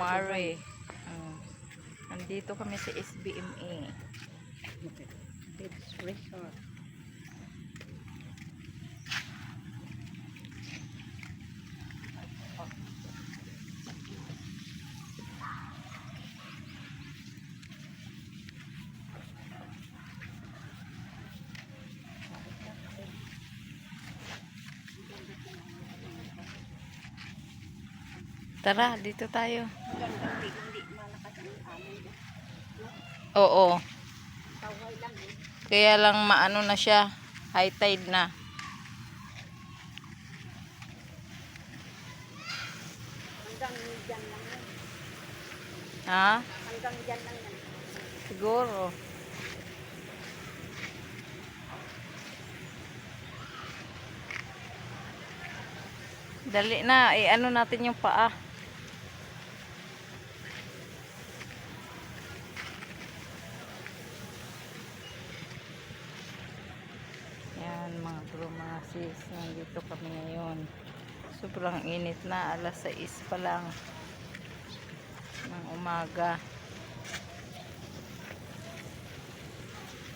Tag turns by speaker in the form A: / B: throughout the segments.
A: kumare. Mm. Nandito kami sa SBMA.
B: Beach Resort.
A: Tara, dito tayo. Oo. Kaya lang maano na siya. High tide na. Ha? Siguro. Dali na, eh ano natin yung paa. Yan mga bro, mga sis, nandito kami ngayon. Sobrang init na, alas 6 pa lang ng umaga.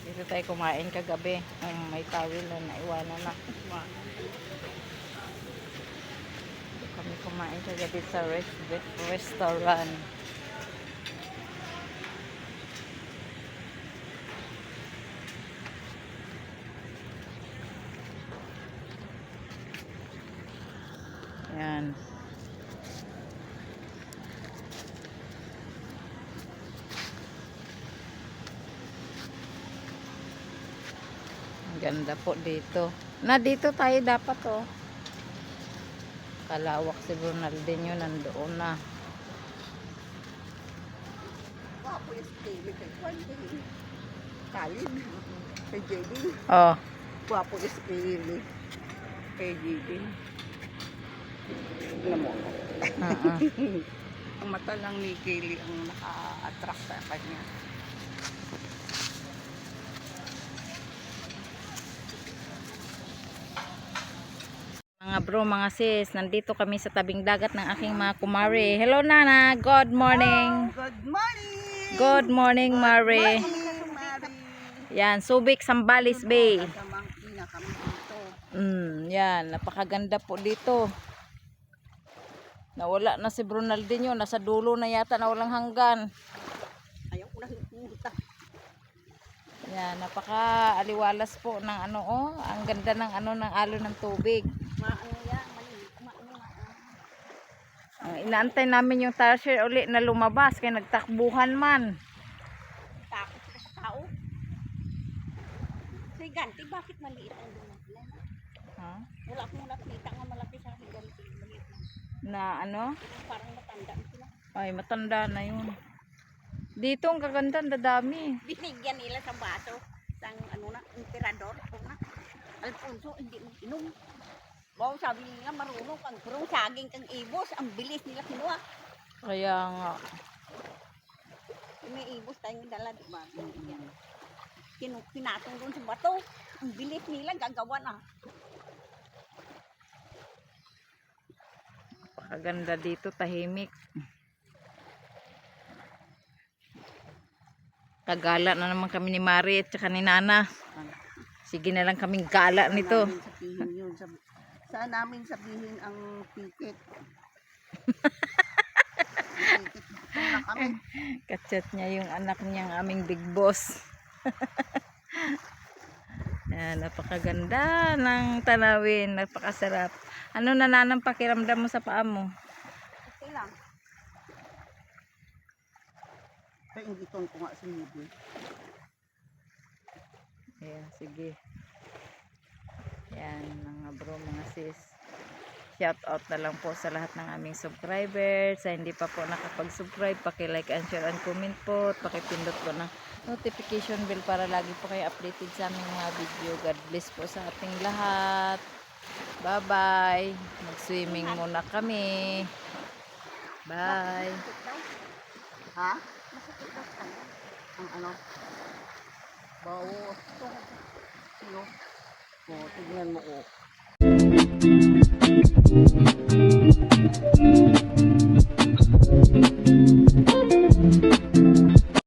A: Dito tayo kumain kagabi. Ang may tawil na naiwanan na. Dito kami kumain kagabi sa res restaurant. Yan. Ang ganda po dito. Na dito tayo dapat oh. Kalawak si Ronaldinho nandoon na.
B: Stay kay JD.
A: Oh,
B: Wapo yung stay kay JD. Alam mo.
A: uh
B: Ang mata lang ni Kaylee ang naka-attract sa kanya.
A: Mga bro, mga sis, nandito kami sa tabing dagat ng aking mga kumare. Hello Nana, good morning.
B: Good morning!
A: Good morning, Mare.
B: Mari!
A: Yan, Subic, Sambales Bay. Mm, yan, napakaganda po dito. Nawala na si Ronaldinho, nasa dulo na yata na walang hanggan.
B: Ayaw ko na pumunta.
A: Yan, napaka-aliwalas po ng ano oh, ang ganda ng ano ng alon ng tubig.
B: Maano yan.
A: Ang inaantay namin yung tarsier uli na lumabas kaya nagtakbuhan man.
B: Takot sa tao. Si Ganti, bakit maliit ang dumagulan?
A: Ha?
B: Wala akong nakita nga malaki sa si Ganti. Maliit lang.
A: Na ano?
B: Parang matanda sila.
A: Ay, matanda na yun. Dito ang kaganda, ang dadami.
B: Binigyan nila sa baso. Sang ano na, emperador. Ito na. Alfonso, hindi mo inom. Wow, sabi nila marunong kang kurong saging kang ibos. Ang bilis nila kinuha.
A: Kaya nga,
B: May ibos tayong dala, di ba? Pinatong doon sa bato. Ang bilis nila gagawa na.
A: Napakaganda dito, tahimik. Kagala na naman kami ni Mari at saka ni Nana. Sige na lang kaming gala nito.
B: Saan namin sabihin ang ticket?
A: Kachat niya yung anak niyang aming big boss. Yan, napakaganda ng tanawin. Napakasarap. Ano na nanang pakiramdam mo sa paa mo?
B: Okay lang. Pero hindi ko nga sa media.
A: Ayan, sige. Yan, mga bro, mga sis. Shout out na lang po sa lahat ng aming subscribers. Sa hindi pa po nakapag-subscribe, paki-like and share and comment po. Pakipindot po ng notification bell para lagi po kayo updated sa aming mga video. God bless po sa ating lahat. Bye-bye. Mag-swimming muna kami. Bye.
B: Ha? Masakit kanya. Ang ano? Bawo. Sino? O, tignan mo ko.